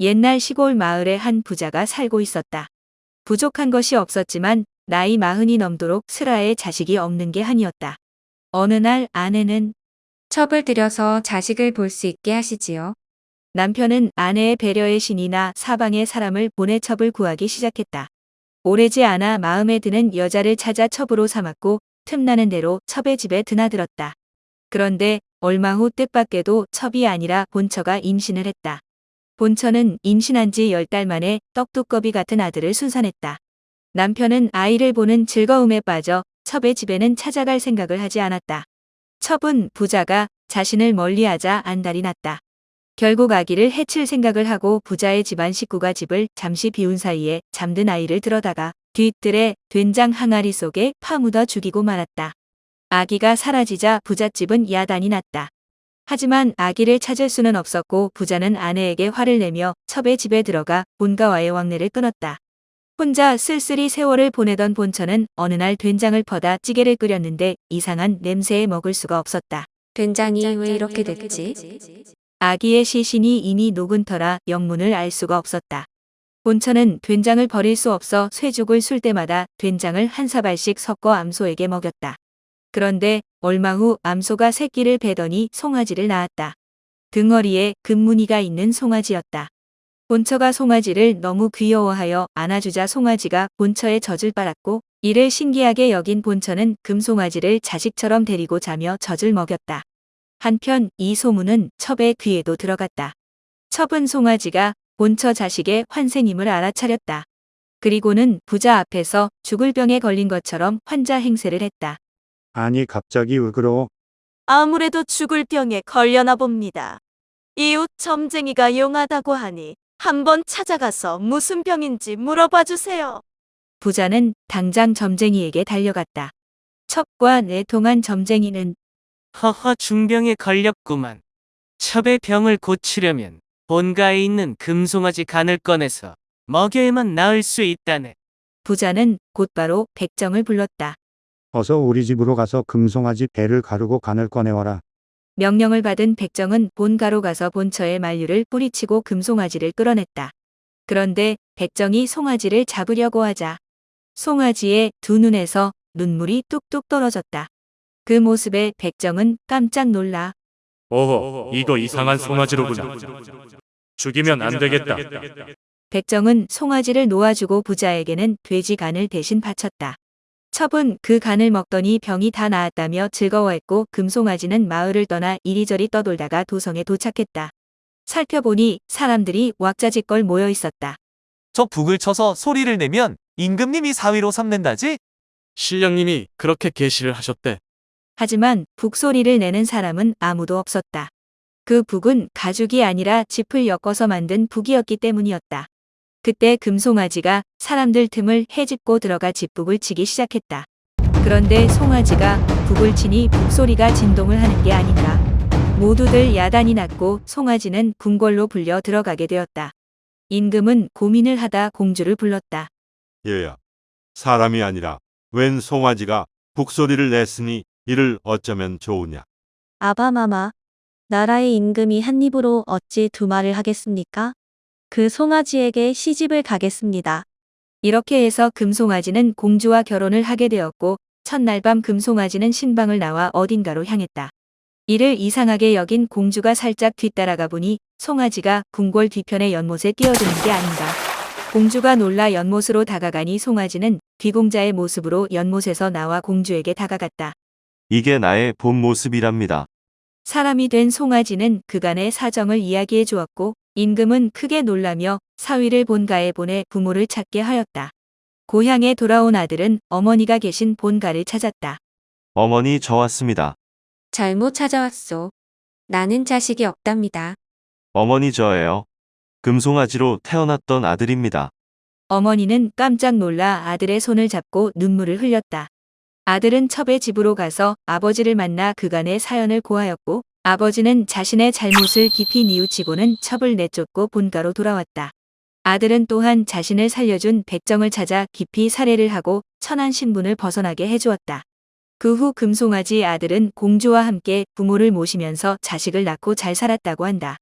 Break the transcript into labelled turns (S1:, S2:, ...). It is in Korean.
S1: 옛날 시골 마을에 한 부자가 살고 있었다. 부족한 것이 없었지만 나이 마흔이 넘도록 슬아에 자식이 없는 게 한이었다. 어느 날 아내는
S2: 첩을 들여서 자식을 볼 수 있게 하시지요.
S1: 남편은 아내의 배려의 신이나 사방의 사람을 보내 첩을 구하기 시작했다. 오래지 않아 마음에 드는 여자를 찾아 첩으로 삼았고 틈나는 대로 첩의 집에 드나들었다. 그런데 얼마 후 뜻밖에도 첩이 아니라 본처가 임신을 했다. 본처는 임신한 지열달 만에 떡두꺼비 같은 아들을 순산했다. 남편은 아이를 보는 즐거움에 빠져 첩의 집에는 찾아갈 생각을 하지 않았다. 첩은 부자가 자신을 멀리하자 안달이 났다. 결국 아기를 해칠 생각을 하고 부자의 집안 식구가 집을 잠시 비운 사이에 잠든 아이를 들어다가 뒤뜰에 된장 항아리 속에 파묻어 죽이고 말았다. 아기가 사라지자 부잣집은 야단이 났다. 하지만 아기를 찾을 수는 없었고 부자는 아내에게 화를 내며 첩의 집에 들어가 본가와의 왕래를 끊었다. 혼자 쓸쓸히 세월을 보내던 본처는 어느 날 된장을 퍼다 찌개를 끓였는데 이상한 냄새에 먹을 수가 없었다.
S2: 된장이 왜 이렇게 됐지?
S1: 아기의 시신이 이미 녹은 터라 영문을 알 수가 없었다. 본처는 된장을 버릴 수 없어 쇠죽을 술 때마다 된장을 한 사발씩 섞어 암소에게 먹였다. 그런데 얼마 후 암소가 새끼를 베더니 송아지를 낳았다. 등허리에 금무늬가 있는 송아지였다. 본처가 송아지를 너무 귀여워하여 안아주자 송아지가 본처의 젖을 빨았고 이를 신기하게 여긴 본처는 금송아지를 자식처럼 데리고 자며 젖을 먹였다. 한편 이 소문은 첩의 귀에도 들어갔다. 첩은 송아지가 본처 자식의 환생임을 알아차렸다. 그리고는 부자 앞에서 죽을 병에 걸린 것처럼 환자 행세를 했다.
S3: 아니 갑자기 왜 그러?
S4: 아무래도 죽을 병에 걸려나 봅니다. 이웃 점쟁이가 용하다고 하니 한번 찾아가서 무슨 병인지 물어봐 주세요.
S1: 부자는 당장 점쟁이에게 달려갔다. 첩과 내통한 점쟁이는
S5: 허허 중병에 걸렸구만. 첩의 병을 고치려면 본가에 있는 금송아지 간을 꺼내서 먹여야만 나을 수 있다네.
S1: 부자는 곧바로 백정을 불렀다.
S3: 어서 우리 집으로 가서 금송아지 배를 가르고 간을 꺼내와라.
S1: 명령을 받은 백정은 본가로 가서 본처의 만류를 뿌리치고 금송아지를 끌어냈다. 그런데 백정이 송아지를 잡으려고 하자 송아지의 두 눈에서 눈물이 뚝뚝 떨어졌다. 그 모습에 백정은 깜짝 놀라
S6: 어허, 이거 이상한 송아지로구나. 죽이면 안 되겠다.
S1: 백정은 송아지를 놓아주고 부자에게는 돼지 간을 대신 바쳤다. 첩은 그 간을 먹더니 병이 다 나았다며 즐거워했고 금송아지는 마을을 떠나 이리저리 떠돌다가 도성에 도착했다. 살펴보니 사람들이 왁자지껄 모여 있었다.
S7: 저 북을 쳐서 소리를 내면 임금님이 사위로 삼는다지?
S6: 신령님이 그렇게 계시를 하셨대.
S1: 하지만 북소리를 내는 사람은 아무도 없었다. 그 북은 가죽이 아니라 짚을 엮어서 만든 북이었기 때문이었다. 그때 금송아지가 사람들 틈을 헤집고 들어가 집북을 치기 시작했다. 그런데 송아지가 북을 치니 북소리가 진동을 하는 게 아닌가. 모두들 야단이 났고 송아지는 궁궐로 불려 들어가게 되었다. 임금은 고민을 하다 공주를 불렀다.
S8: 얘야, 사람이 아니라 웬 송아지가 북소리를 냈으니 이를 어쩌면 좋으냐.
S4: 아바마마, 나라의 임금이 한 입으로 어찌 두 말을 하겠습니까? 그 송아지에게 시집을 가겠습니다.
S1: 이렇게 해서 금송아지는 공주와 결혼을 하게 되었고 첫날 밤 금송아지는 신방을 나와 어딘가로 향했다. 이를 이상하게 여긴 공주가 살짝 뒤따라가 보니 송아지가 궁궐 뒤편의 연못에 뛰어드는 게 아닌가. 공주가 놀라 연못으로 다가가니 송아지는 귀공자의 모습으로 연못에서 나와 공주에게 다가갔다.
S7: 이게 나의 본 모습이랍니다.
S1: 사람이 된 송아지는 그간의 사정을 이야기해 주었고 임금은 크게 놀라며 사위를 본가에 보내 부모를 찾게 하였다. 고향에 돌아온 아들은 어머니가 계신 본가를 찾았다.
S7: 어머니 저 왔습니다.
S2: 잘못 찾아왔소. 나는 자식이 없답니다.
S7: 어머니 저예요. 금송아지로 태어났던 아들입니다.
S1: 어머니는 깜짝 놀라 아들의 손을 잡고 눈물을 흘렸다. 아들은 첩의 집으로 가서 아버지를 만나 그간의 사연을 고하였고 아버지는 자신의 잘못을 깊이 뉘우치고는 첩을 내쫓고 본가로 돌아왔다. 아들은 또한 자신을 살려준 백정을 찾아 깊이 살해를 하고 천한 신분을 벗어나게 해주었다. 그 후 금송아지 아들은 공주와 함께 부모를 모시면서 자식을 낳고 잘 살았다고 한다.